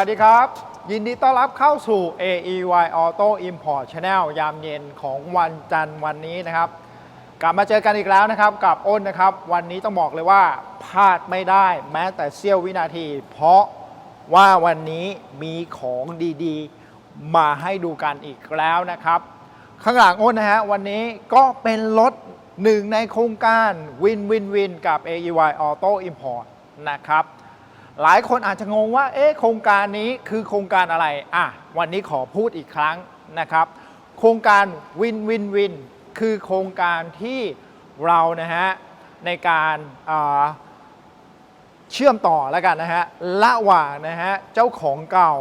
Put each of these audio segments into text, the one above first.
สวัสดีครับ ยินดีต้อนรับเข้าสู่ AEY Auto Import Channel ยามเย็นของวันจันทร์วันนี้นะครับ กลับมาเจอกันอีกแล้วนะครับ กับอ้นนะครับ วันนี้ต้องบอกเลยว่าพลาดไม่ได้แม้แต่เสี้ยววินาที เพราะว่าวันนี้มีของดีๆ มาให้ดูกันอีกแล้วนะครับ ข้างหลังอ้นนะฮะวันนี้ก็เป็นรถหนึ่งในโครงการวินวินวินกับ AEY Auto Import นะครับ หลายคนอาจจะงงว่า เอ๊ะโครงการนี้คือโครงการอะไร อะ วันนี้ขอพูดอีกครั้งนะครับ โครงการวินวินวินคือโครงการที่เรานะฮะในการเชื่อมต่อแล้วกันนะฮะระหว่างนะฮะเจ้าของเก่า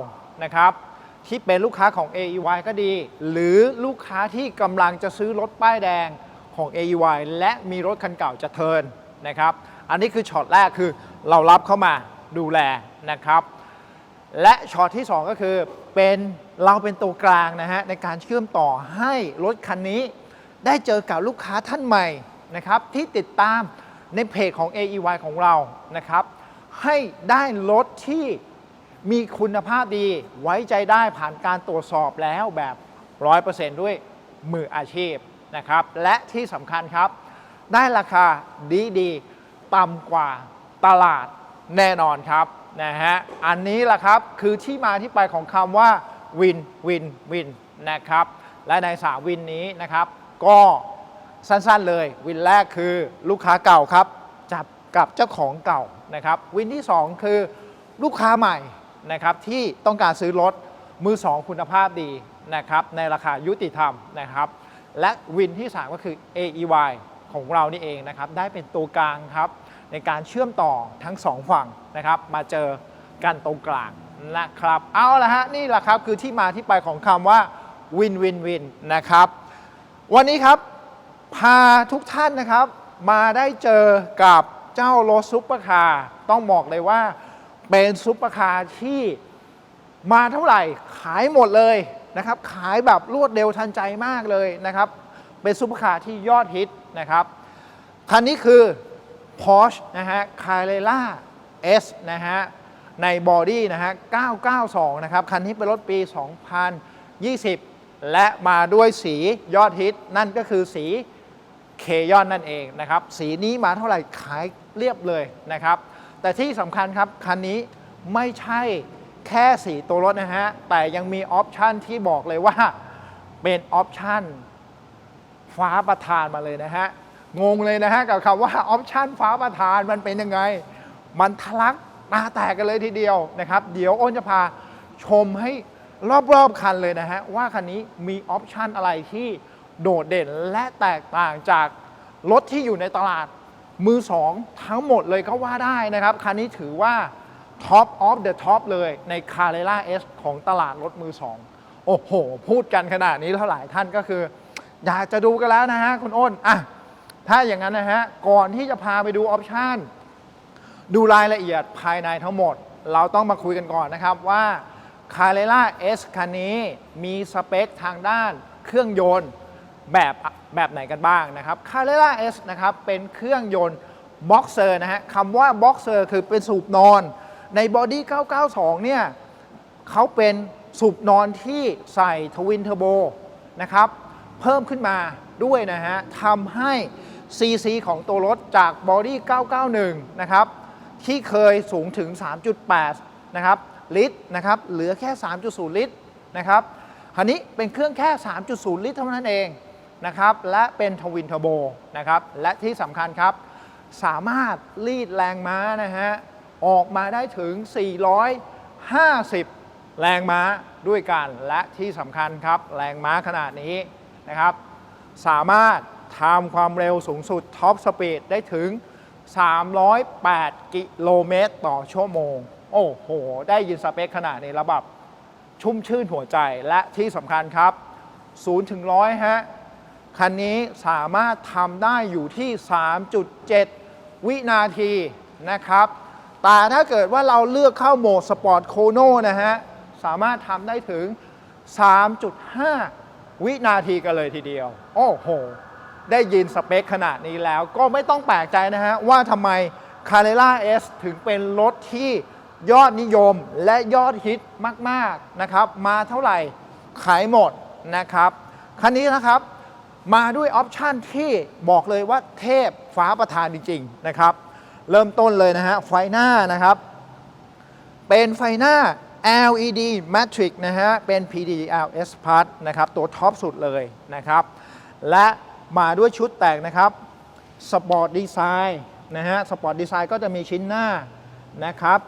นะครับ ที่เป็นลูกค้าของ AEY ก็ดี หรือลูกค้าที่กำลังจะซื้อรถป้ายแดงของ AEY และมีรถคันเก่าจะเทิร์นนะครับ อันนี้คือช็อตแรกคือเรารับเข้ามา ดูแลนะครับ และช็อตที่ 2 ก็คือเป็นเราเป็นตัวกลางนะฮะในการเชื่อมต่อให้รถคันนี้ ได้เจอกับลูกค้าท่านใหม่นะครับที่ติดตามในเพจของ AEY ของเรานะครับ ให้ได้รถที่มีคุณภาพดีไว้ใจได้ผ่านการตรวจสอบแล้วแบบ 100%ด้วยมืออาชีพนะครับ และที่สำคัญครับ ได้ราคาดีดีๆต่ำกว่าตลาด แน่นอนครับนะฮะอันนี้แหละครับคือที่มาที่ไปของคำว่าวินวินวินนะครับและในสามวินนี้นะครับ ก็สั้นๆเลย วินแรกคือลูกค้าเก่าครับ จับกับเจ้าของเก่านะครับ วินที่ 2 คือลูกค้าใหม่นะครับที่ต้องการซื้อรถมือ 2 คุณภาพดีนะครับในราคายุติธรรมนะครับ และวินที่ 3 ก็คือ AEY ของเรานี่เองนะครับ ได้เป็นตัวกลางครับ ในการเชื่อมต่อทั้งสองฝั่งนะครับมาเจอกันตรงกลางนะครับเอาละฮะนี่แหละครับคือที่มาที่ไปของคำว่าวินวินวินนะครับวันนี้ครับพาทุกท่านนะครับ มาได้เจอกับเจ้ารถซุปเปอร์คาร์ต้องบอกเลยว่าเป็นซุปเปอร์คาร์ที่มาเท่าไหร่ขายหมดเลยนะครับขายแบบรวดเร็วทันใจมากเลยนะครับ เป็นซุปเปอร์คาร์ที่ยอดฮิตนะครับ คันนี้คือ Porsche นะฮะ Carrera S นะฮะ ในบอดี้นะฮะ 992 นะครับ คันนี้เป็นรถปี 2020 และมาด้วยสียอดฮิต นั่นก็คือสีเคยอนนั่นเองนะครับ สีนี้มาเท่าไหร่ขายเรียบเลยนะครับ แต่ที่สำคัญครับ คันนี้ไม่ใช่แค่สีตัวรถนะฮะ แต่ยังมีออปชันที่บอกเลยว่าเป็นออปชันฟ้าประธานมาเลยนะฮะ งงเลยนะฮะกับคำว่าออปชันฟ้าประธานมันเป็นยังไง มันทะลักตาแตกกันเลยทีเดียวนะครับ เดี๋ยวอ้นจะพาชมให้รอบๆคันเลยนะฮะ ว่าคันนี้มีออปชันอะไรที่โดดเด่นและแตกต่างจากรถที่อยู่ในตลาดมือสองทั้งหมดเลยก็ว่าได้นะครับ คันนี้ถือว่า Top of the Top เลยใน Carrera S ของตลาดรถมือสองโอ้โห พูดกันขนาดนี้แล้วหลายท่านก็คือ อยากจะดูกันแล้วนะฮะคุณอ้นอะ ถ้าอย่างนั้นนะฮะ ก่อนที่จะพาไปดูออปชันดูรายละเอียดภายในทั้งหมด เราต้องมาคุยกันก่อนนะครับว่า Carrera S คันนี้มีสเปคทางด้านเครื่องยนต์แบบแบบไหนกันบ้างนะครับ Carrera S นะครับเป็นเครื่องยนต์บ็อกเซอร์นะฮะคำว่าบ็อกเซอร์คือเป็นสูบนอน ในบอดี้ 992 เนี่ยเขาเป็นสูบนอนที่ใส่ทวินเทอร์โบนะครับ เพิ่มขึ้นมาด้วยนะฮะทำให้ CC ของตัวรถจากบอดี้ 991 นะครับ ที่เคยสูงถึง 3.8 นะครับ ลิตรนะครับ เหลือแค่ 3.0 ลิตรนะครับคันนี้เป็นเครื่องแค่ 3.0 ลิตรเท่านั้นเองนะครับ และเป็นทวินเทอร์โบนะครับ และที่สำคัญครับ สามารถรีดแรงม้านะฮะ ออกมาได้ถึง 450 แรงม้าด้วยกัน และที่สำคัญครับ แรงม้าขนาดนี้นะครับ สามารถ ทำความเร็วสูงสุดท็อปสปีดได้ถึง 308 กิโลเมตรต่อชั่วโมง โอ้โห ได้ยินสเปคขนาดนี้แล้วแบบชุ่มชื่นหัวใจและที่สำคัญครับ 0 ถึง 100 ฮะ คันนี้สามารถทำได้อยู่ที่ 3.7 วินาทีนะครับ แต่ถ้าเกิดว่าเราเลือกเข้าโหมดสปอร์ตโคโนนะฮะ สามารถทำได้ถึง 3.5 วินาทีกันเลยทีเดียว โอ้โห ได้ยินสเปคขนาดนี้แล้ว ก็ไม่ต้องแปลกใจนะฮะ ว่าทำไม Carrera S ถึงเป็นรถที่ยอดนิยมและยอดฮิตมาก ๆ นะครับ มาเท่าไหร่ ขายหมดนะครับ คันนี้นะครับ มาด้วยออปชันที่บอกเลยว่าเทพฟ้าประทานจริง ๆ นะครับ เริ่มต้นเลยนะฮะ ไฟหน้านะครับ เป็นไฟหน้า LED Matrix นะฮะ เป็น PDLS Plus นะครับ ตัวท็อปสุดเลยนะครับ และ มาด้วยชุดแต่งนะครับ Sport Design นะฮะ Sport Design ก็จะมีชิ้นหน้านะครับ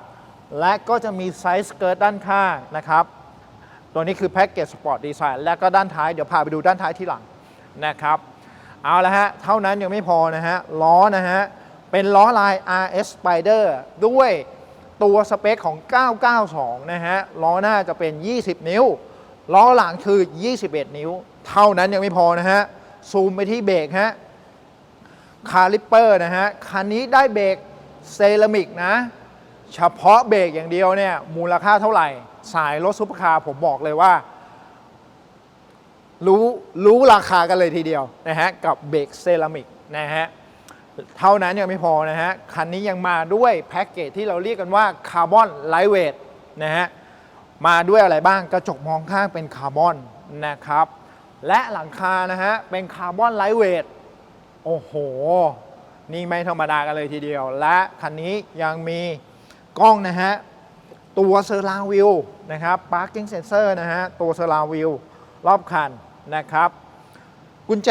และก็จะมีไซส์สเกิร์ตด้านข้างนะครับ ตัวนี้คือแพ็กเกจสปอร์ตดีไซน์และก็ด้านท้ายเดี๋ยวพาไปดูด้านท้ายที่หลังนะครับ เอาละฮะ เท่านั้นยังไม่พอนะฮะ ล้อนะฮะ เป็นล้อลาย RS Spider ด้วยตัวสเปคของ 992 นะฮะ ล้อหน้าจะเป็น 20 นิ้ว ล้อหลังคือ 21 นิ้ว เท่านั้นยังไม่พอนะฮะ ซูมไปที่เบรกฮะคาลิปเปอร์นะฮะ คันนี้ได้เบรกเซรามิกนะ เฉพาะเบรกอย่างเดียวเนี่ย มูลค่าเท่าไหร่ สายรถซุปเปอร์คาร์ผมบอกเลยว่า รู้รู้ราคากันเลยทีเดียวนะฮะ กับเบรกเซรามิกนะฮะ เท่านั้นยังไม่พอนะฮะ คันนี้ยังมาด้วยแพ็กเกจที่เราเรียกกันว่าคาร์บอนไลท์เวทนะฮะ มาด้วยอะไรบ้างกระจกมองข้างเป็นคาร์บอนนะครับ และหลังคานะฮะ เป็นคาร์บอนไลท์เวทโอ้โห นี่ไม่ธรรมดากันเลยทีเดียว และคันนี้ยังมีกล้องนะฮะ ตัวเซอร์ราวิวนะครับ parking sensor นะฮะ ตัวเซอร์ราวิวรอบคันนะครับ กุญแจ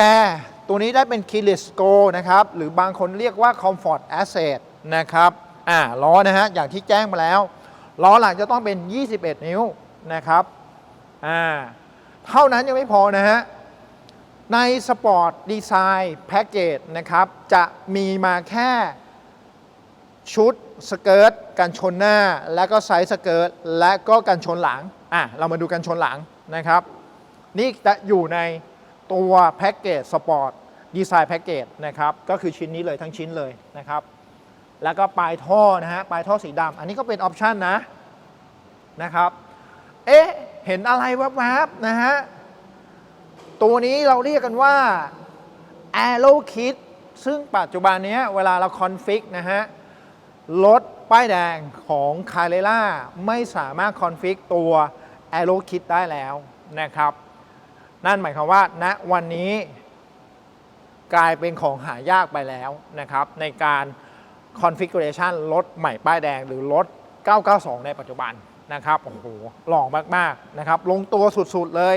ตัวนี้ได้เป็น keyless go นะครับ หรือบางคนเรียกว่า comfort asset นะครับอ่าล้อนะฮะ อย่างที่แจ้งมาแล้ว ล้อหลังจะต้องเป็น 21 นิ้วนะครับอ่า เท่านั้นยังไม่พอนะฮะ ในสปอร์ตดีไซน์แพ็กเกจนะครับ จะมีมาแค่ชุดสเกิร์ตกันชนหน้า แล้วก็ไซส์สเกิร์ตและก็กันชนหลังอะเรามาดูกันชนหลังนะครับ นี่จะอยู่ในตัวแพ็กเกจสปอร์ตดีไซน์แพ็กเกจนะครับ ก็คือชิ้นนี้เลยทั้งชิ้นเลยนะครับ แล้วก็ปลายท่อนะฮะปลายท่อสีดำอันนี้ก็เป็นออปชันนะนะครับ เอ๊ะ เห็นอะไรแวบๆนะฮะ ตัวนี้เราเรียกกันว่า Aero Kit ซึ่งปัจจุบันนี้เวลาเราคอนฟิกนะฮะ รถป้ายแดงของ c a r r e r a ไม่สามารถคอนฟิกตัว Aero Kit ได้แล้วนะครับ นั่นหมายความว่าณวันนี้กลายเป็นของหายากไปแล้วนะครับ ในการ configuration รถใหม่ป้ายแดงหรือรถ 992 ในปัจจุบัน นะครับโอ้โหหล่อมากๆนะครับ ลงตัวสุดๆเลย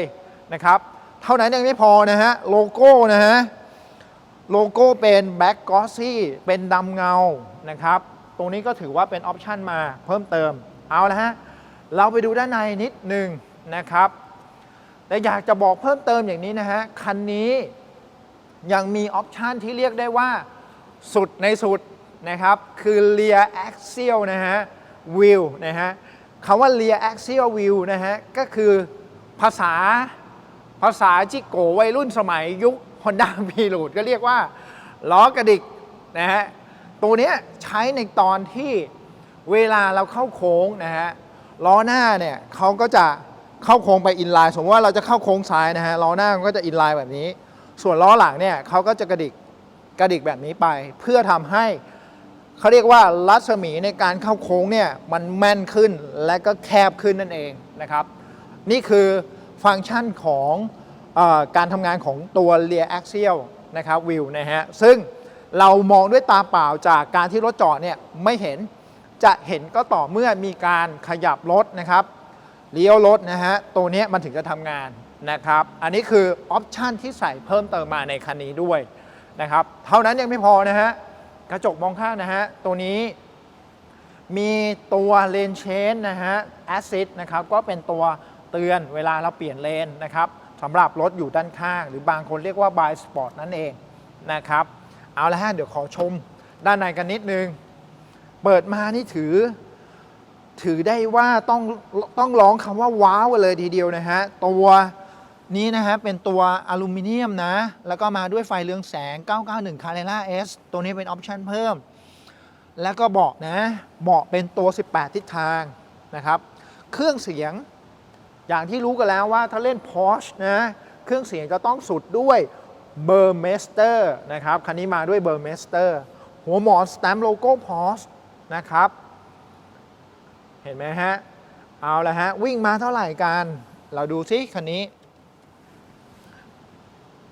นะครับ เท่านั้นยังไม่พอนะฮะโลโก้นะฮะโลโก้เป็นแบ็กกอซี่เป็นดำเงานะครับ ตรงนี้ก็ถือว่าเป็นออปชันมาเพิ่มเติมเอาละฮะเราไปดูด้านในนิดหนึ่งนะครับแต่อยากจะบอกเพิ่มเติมอย่างนี้นะฮะคันนี้ยังมีออปชันที่เรียกได้ว่าสุดในสุดนะครับ คือ rear axial นะฮะ wheel นะฮะ คำว่า rear axial wheel นะฮะ ก็คือภาษาภาษาจิโกวัยรุ่นสมัยยุค Honda p r e l u d e ก็เรียกว่า ล้อกระดิกนะฮะ ตัวเนี้ยใช้ในตอนที่เวลาเราเข้าโค้งนะฮะ ล้อหน้าเนี่ยเขาก็จะเข้าโค้งไปอินไลน์ สมมติว่าเราจะเข้าโค้งซ้ายนะฮะ ล้อหน้าก็จะอินไลน์แบบนี้ ส่วนล้อหลังเนี่ยเขาก็จะกระดิกกระดิกแบบนี้ไป เพื่อทำให้ เขาเรียกว่ารัศมีในการเข้าโค้งเนี่ยมันแม่นขึ้นและก็แคบขึ้นนั่นเองนะครับ นี่คือฟังก์ชันของอการทำงานของตัว rear axial นะครับวิวนะฮะซึ่งเรามองด้วยตาเปล่าจากการที่รถจอดเนี่ยไม่เห็นจะเห็นก็ต่อเมื่อมีการขยับรถนะครับเลี้ยวรถนะฮะตัวนี้มันถึงจะทำงานนะครับ อันนี้คือออปชันที่ใส่เพิ่มเติมมาในคันนี้ด้วยนะครับ เท่านั้นยังไม่พอนะฮะ กระจกมองข้างนะฮะ ตัวนี้มีตัวเลนเชนนะฮะแอซิดนะครับ ก็เป็นตัวเตือนเวลาเราเปลี่ยนเลนนะครับสำหรับรถอยู่ด้านข้าง หรือบางคนเรียกว่าบายสปอร์ตนั่นเองนะครับ เอาละฮะ เดี๋ยวขอชมด้านในกันนิดนึง เปิดมานี่ถือ ถือได้ว่าต้องต้องร้องคำว่าว้าวเลยทีเดียวนะฮะ ตัว นี้นะฮะเป็นตัวอลูมิเนียมนะ แล้วก็มาด้วยไฟเรืองแสง 991 Carrera S ตัวนี้เป็นออปชันเพิ่ม แล้วก็เบาะนะ เบาะเป็นตัว 18 ทิศทางนะครับ เครื่องเสียงอย่างที่รู้กันแล้วว่าถ้าเล่น Porsche นะ เครื่องเสียงจะต้องสุดด้วย b u r m e s t e r นะครับ คันนี้มาด้วย b u r m e s t e r หัวหมอนสแตมป์โลโก้ Porsche นะครับ เห็นไหมฮะ เอาละฮะ วิ่งมาเท่าไหร่กัน เราดูซิคันนี้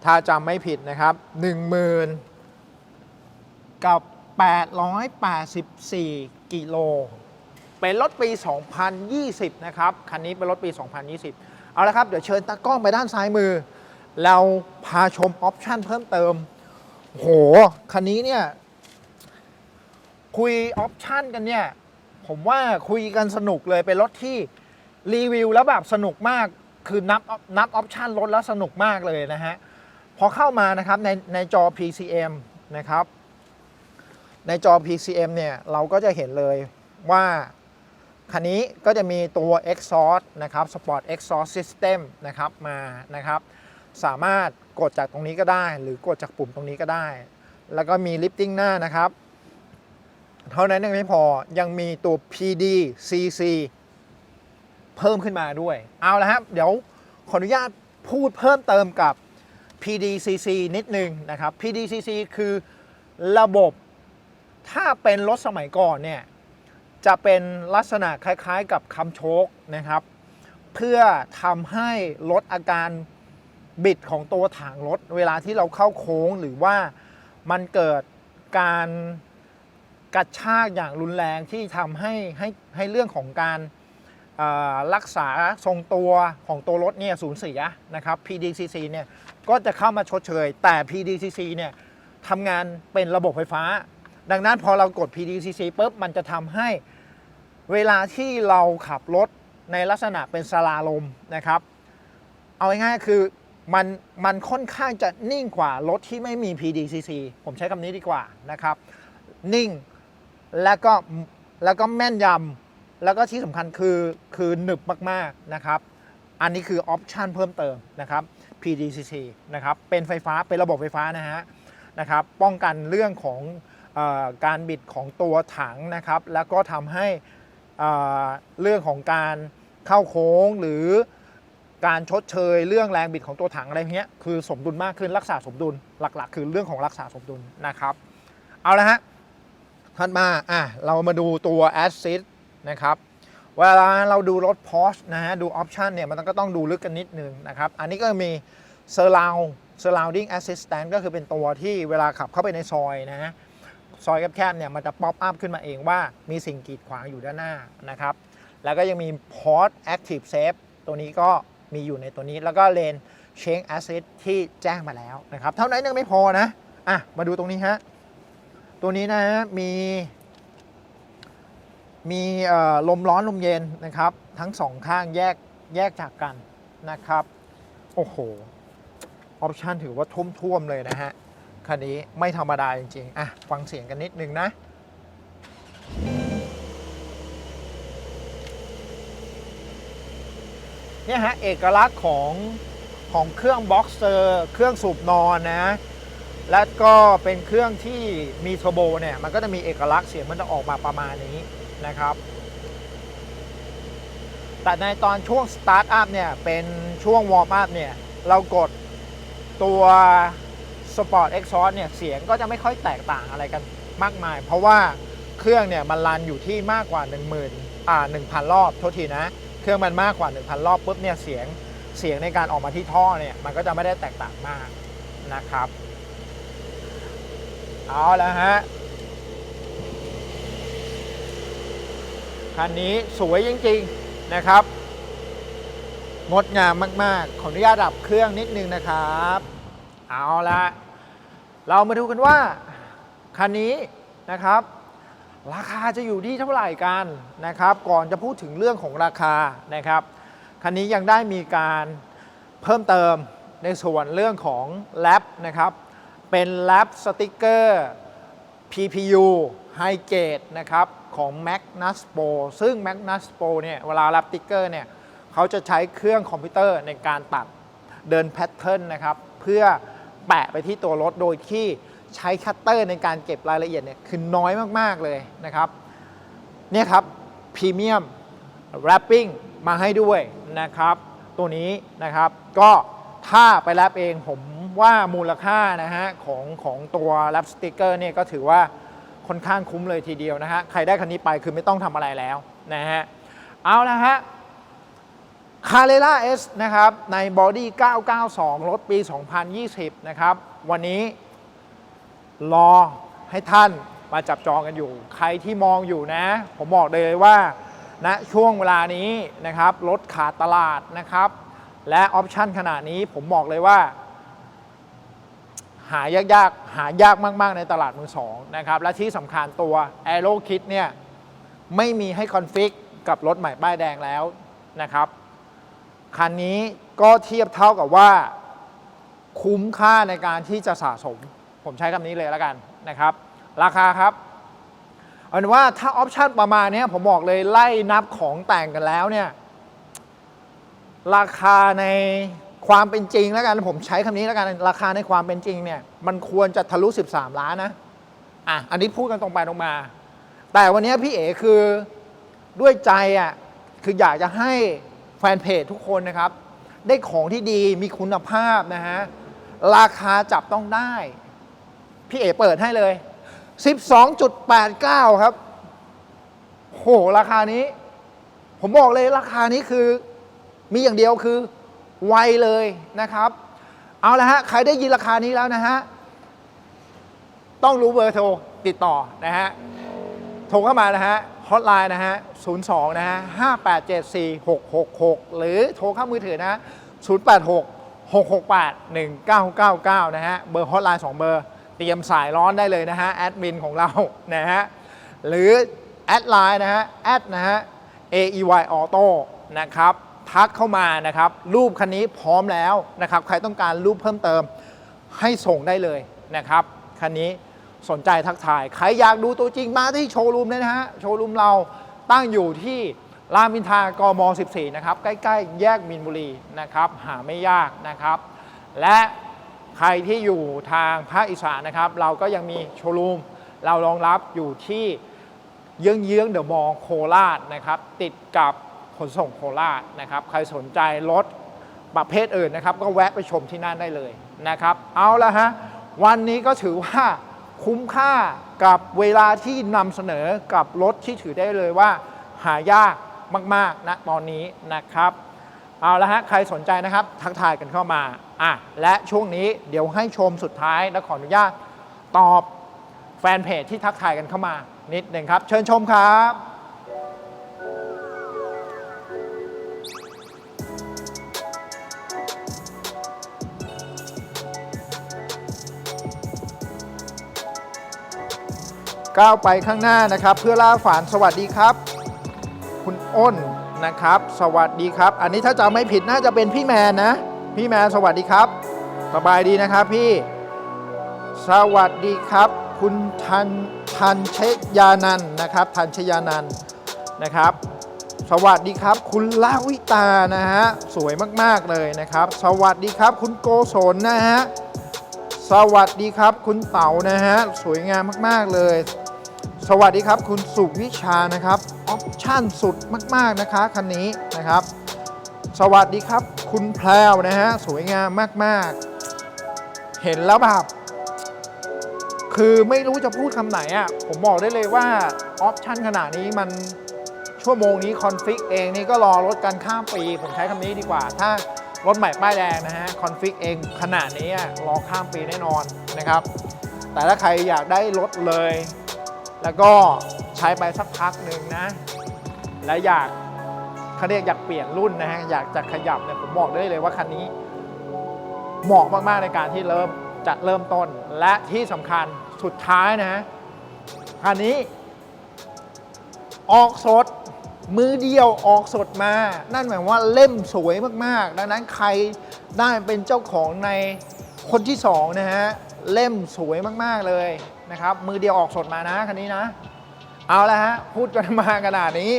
ถ้าจำไม่ผิดนะครับ 10,000 กับ 884 กิโล เป็นรถปี 2020 นะครับ คันนี้เป็นรถปี 2020 เอาละครับ เดี๋ยวเชิญตากล้องไปด้านซ้ายมือ เราพาชมออปชั่นเพิ่มเติม โห คันนี้เนี่ย คุยออปชั่นกันเนี่ย ผมว่าคุยกันสนุกเลยเป็นรถที่รีวิวแล้วแบบสนุกมาก คือนับนับออปชั่นรถแล้วสนุกมากเลยนะฮะ พอเข้ามานะครับในในจอ PCM นะครับ ในจอ PCM เนี่ยเราก็จะเห็นเลยว่าคันนี้ก็จะมีตัว exhaust นะครับ Sport exhaust system นะครับมานะครับ สามารถกดจากตรงนี้ก็ได้ หรือกดจากปุ่มตรงนี้ก็ได้ แล้วก็มี lifting หน้านะครับ เท่านั้นยังไม่พอยังมีตัว PD CC เพิ่มขึ้นมาด้วย เอาละครับ เดี๋ยวขออนุญาตพูดเพิ่มเติมกับ PDCC นิดนึงนะครับ PDCC คือระบบถ้าเป็นรถสมัยก่อนเนี่ยจะเป็นลักษณะคล้ายๆกับคำโชคนะครับ เพื่อทำให้ลดอาการบิดของตัวถังรถ เวลาที่เราเข้าโค้งหรือว่ามันเกิดการกระชากอย่างรุนแรงที่ทำให้ให้ให้เรื่องของการรักษาทรงตัวของตัวรถเนี่ยสูญเสียนะครับ PDCC เนี่ย ก็จะเข้ามาชดเชย แต่ PDCC เนี่ยทำงานเป็นระบบไฟฟ้า ดังนั้นพอเรากด PDCC ปุ๊บมันจะทำให้เวลาที่เราขับรถในลักษณะเป็นสลาลมนะครับ เอาง่ายๆคือมันมันค่อนข้างจะนิ่งกว่ารถที่ไม่มี PDCC ผมใช้คำนี้ดีกว่านะครับ นิ่งแล้วก็แล้วก็แม่นยำแล้วก็ที่สำคัญคือคือหนึบมากๆนะครับ อันนี้คือออปชันเพิ่มเติมนะครับ PDCC นะครับเป็นไฟฟ้าเป็นระบบไฟฟ้านะฮะนะครับป้องกันเรื่องของอการบิดของตัวถังนะครับแล้วก็ทำให้เอ่อเรื่องของการเข้าโค้งหรือการชดเชยเรื่องแรงบิดของตัวถังอะไรเงี้ยคือสมดุลมากขึ้นรักษาสมดุลหลักๆ คือเรื่องของรักษาสมดุลนะครับ เอาละฮะถัดมาอะเรามาดูตัว Assist นะครับ เวลาเราดูรถ Porsche นะฮะ ดูออปชันเนี่ย มันก็ต้องดูลึกกันนิดนึงนะครับ อันนี้ก็มี Surround Surrounding Assistant ก็คือเป็นตัวที่เวลาขับเข้าไปในซอยนะฮะ ซอยแคบๆเนี่ย มันจะป๊อปอัพขึ้นมาเองว่ามีสิ่งกีดขวางอยู่ด้านหน้านะครับ แล้วก็ยังมี Port Active Safe ตัวนี้ก็มีอยู่ในตัวนี้ แล้วก็ Lane Change Assist ที่แจ้งมาแล้วนะครับ เท่านั้นยังไม่พอนะ อะ มาดูตรงนี้ฮะ ตัวนี้นะมี มีลมร้อนลมเย็นนะครับ ทั้งสองข้างแยกแยกจากกันนะครับ โอ้โห ออปชันถือว่าทุ่มท่วมเลยนะฮะ คันนี้ไม่ธรรมดาจริงๆ อะ ฟังเสียงกันนิดนึงนะเนี่ยฮะ เอกลักษณ์ของของเครื่องบ็อกเซอร์เครื่องสูบนอนนะ และก็เป็นเครื่องที่มีเทอร์โบเนี่ย มันก็จะมีเอกลักษณ์เสียงมันจะออกมาประมาณนี้ นะครับ แต่ในตอนช่วงสตาร์ทอัพเนี่ย เป็นช่วงวอร์มอัพเนี่ย เรากดตัว Sport Exhaust เนี่ย เสียงก็จะไม่ค่อยแตกต่างอะไรกันมากมาย เพราะว่าเครื่องเนี่ย มันรันอยู่ที่มากกว่า 10,000อ่า1,000 รอบโทษทีนะ เครื่องมันมากกว่า 1,000 รอบปุ๊บเนี่ยเสียงเสียงในการออกมาที่ท่อเนี่ย มันก็จะไม่ได้แตกต่างมากนะครับ เอาแล้วฮะ คันนี้สวยจริงๆนะครับ งดงามมากๆ ขออนุญาตดับเครื่องนิดนึงนะครับ เอาละเรามาดูกันว่า คันนี้นะครับ ราคาจะอยู่ที่เท่าไหร่กันนะครับ ก่อนจะพูดถึงเรื่องของราคานะครับ คันนี้ยังได้มีการเพิ่มเติมในส่วนเรื่องของแรปนะครับเป็นแรปสติกเกอร์ PPU High Gate นะครับ ของ Magnus Pro ซึ่ง Magnus Pro เนี่ยเวลารับติ๊กเกอร์เนี่ยเขาจะใช้เครื่องคอมพิวเตอร์ในการตัดเดินแพทเทิร์นนะครับ เพื่อแปะไปที่ตัวรถโดยที่ใช้คัตเตอร์ในการเก็บรายละเอียดเนี่ยคือน้อยมาก ๆ เลยนะครับ เนี่ยครับพรีเมียมแรปปิ้งมาให้ด้วยนะครับ ตัวนี้นะครับก็ถ้าไปแรปเองผมว่ามูลค่านะฮะของของตัวแรปสติกเกอร์เนี่ยก็ถือว่า ค่อนข้างคุ้มเลยทีเดียวนะฮะ ใครได้คันนี้ไปคือไม่ต้องทำอะไรแล้วนะฮะ เอาละฮะคา r ร r ่าเอสนะครับในบอดี้ 992 รถปี 2020 นะครับ วันนี้รอให้ท่านมาจับจองกันอยู่ ใครที่มองอยู่นะ ผมบอกเลยว่าณนะช่วงเวลานี้นะครับรถขาดตลาดนะครับ และออปชันขนาดนี้ผมบอกเลยว่า หายากๆ หายากมาก ๆ ในตลาดมือสองนะครับและที่สำคัญตัว a e r o Kit เนี่ยไม่มีให้คอนฟิกกับรถใหม่ป้ายแดงแล้วนะครับคันนี้ก็เทียบเท่ากับว่าคุ้มค่าในการที่จะสะสม ผมใช้คำนี้เลยแล้วกันนะครับ ราคาครับเอาเป็นว่าถ้าออปชันประมาณนี้ผมบอกเลยไล่นับของแต่งกันแล้วเนี่ยราคาใน ความเป็นจริงแล้วกันผมใช้คำนี้แล้วกันราคาในความเป็นจริงเนี่ยมันควรจะทะลุ 13 ล้านนะอะอันนี้พูดกันตรงไปตรงมา แต่วันนี้พี่เอ๋คือด้วยใจอะคืออยากจะให้แฟนเพจทุกคนนะครับ ได้ของที่ดีมีคุณภาพนะฮะราคาจับต้องได้ พี่เอ๋เปิดให้เลย 12.89 ครับ โห ราคานี้ ผมบอกเลยราคานี้คือมีอย่างเดียวคือ ไวเลยนะครับ เอาละฮะ ใครได้ยินราคานี้แล้วนะฮะ ต้องรู้เบอร์โทรติดต่อนะฮะ โทรเข้ามานะฮะ ฮอตไลน์นะฮะ 02 นะฮะ 5874666หรือโทรเข้ามือถือนะฮะ086 668 1999 นะฮะ เบอร์ฮอตไลน์2เบอร์ เตรียมสายร้อนได้เลยนะฮะ แอดมินของเรา นะฮะ หรือแอดไลน์นะฮะ แอดนะฮะ AEY Auto นะครับ ทักเข้ามานะครับ รูปคันนี้พร้อมแล้วนะครับ ใครต้องการรูปเพิ่มเติมให้ส่งได้เลยนะครับ คันนี้สนใจทักทาย ใครอยากดูตัวจริงมาที่โชว์รูมเลยนะฮะ โชว์รูมเราตั้งอยู่ที่รามอินทากม 14 นะครับ ใกล้ ๆ แยกมินบุรีนะครับ หาไม่ยากนะครับ และใครที่อยู่ทางภาคอีสานนะครับ เราก็ยังมีโชว์รูม เรารองรับอยู่ที่เยื้องเยื้องเดอะมอลล์โคราชนะครับ ติดกับ ขนส่งโคราชนะครับ ใครสนใจรถประเภทอื่นนะครับ ก็แวะไปชมที่นั่นได้เลยนะครับ เอาละฮะ วันนี้ก็ถือว่าคุ้มค่ากับเวลาที่นำเสนอกับรถที่ถือได้เลยว่า หายากมากๆนะตอนนี้นะครับเอาละฮะ ใครสนใจนะครับ ทักทายกันเข้ามาอะและช่วงนี้เดี๋ยวให้ชมสุดท้ายและขออนุญาตตอบแฟนเพจที่ทักทายกันเข้ามานิดหนึ่งครับ เชิญชมครับ ก้าวไปข้างหน้านะครับ เพื่อล่าฝันสวัสดีครับ คุณอ้นนะครับ สวัสดีครับ อันนี้ถ้าจำไม่ผิดน่าจะเป็นพี่แมนนะ พี่แมนสวัสดีครับ สบายดีนะครับพี่ สวัสดีครับ คุณทันทันชยานันนะครับ ทันชยานันนะครับ สวัสดีครับ คุณลาวิตานะฮะสวยมากๆเลยนะครับ สวัสดีครับ คุณโกศลนะฮะสวัสดีครับ คุณเต๋านะฮะสวยงามมาก ๆ เลย สวัสดีครับ คุณสุวิชานะครับออปชั่นสุดมาก ๆ นะคะคันนี้นะครับ สวัสดีครับ คุณแพรวนะฮะ สวยงามมาก ๆ เห็นแล้วแบบคือไม่รู้จะพูดคำไหนอะ่ะผมบอกได้เลยว่าออปชั่นขนาดนี้มันชั่วโมงนี้คอนฟิกเองนี่ก็รอรถกันข้ามปี ผมใช้คำนี้ดีกว่า ถ้ารถใหม่ป้ายแดงนะฮะคอนฟิกเองขนาดนี้รอข้ามปีแน่นอนนะครับ แต่ถ้าใครอยากได้รถเลย แล้วก็ใช้ไปสักพักหนึ่งนะ และอยากเขาเรียกอยากเปลี่ยนรุ่นนะฮะอยากจะขยับเนี่ยผมบอกได้เลยว่าคันนี้ เหมาะมากๆในการที่เริ่มจะเริ่มต้น และที่สำคัญสุดท้ายนะฮะคันนี้ ออกสดมือเดียวออกสดมา นั่นหมายว่าเล่มสวยมากๆ ดังนั้นใครได้เป็นเจ้าของในคนที่สองนะฮะ เล่มสวยมากๆเลย นะครับ มือเดียวออกสดมานะคันนี้นะ เอาละฮะ พูดกันมาขนาดนี้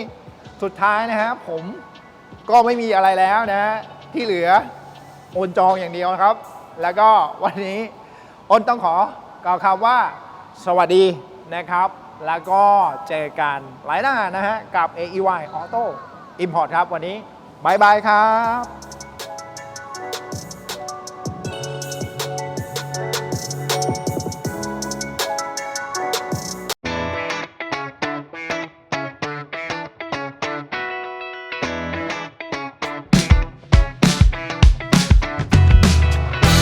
สุดท้ายนะฮะผมก็ไม่มีอะไรแล้วนะฮะที่เหลือโอนจองอย่างเดียวนะครับ แล้วก็วันนี้อนต้องขอกล่าวคำว่า สวัสดีนะครับ แล้วก็เจอกันหลายหน้านะฮะกับ AEY Auto Import ครับวันนี้บายบายครับ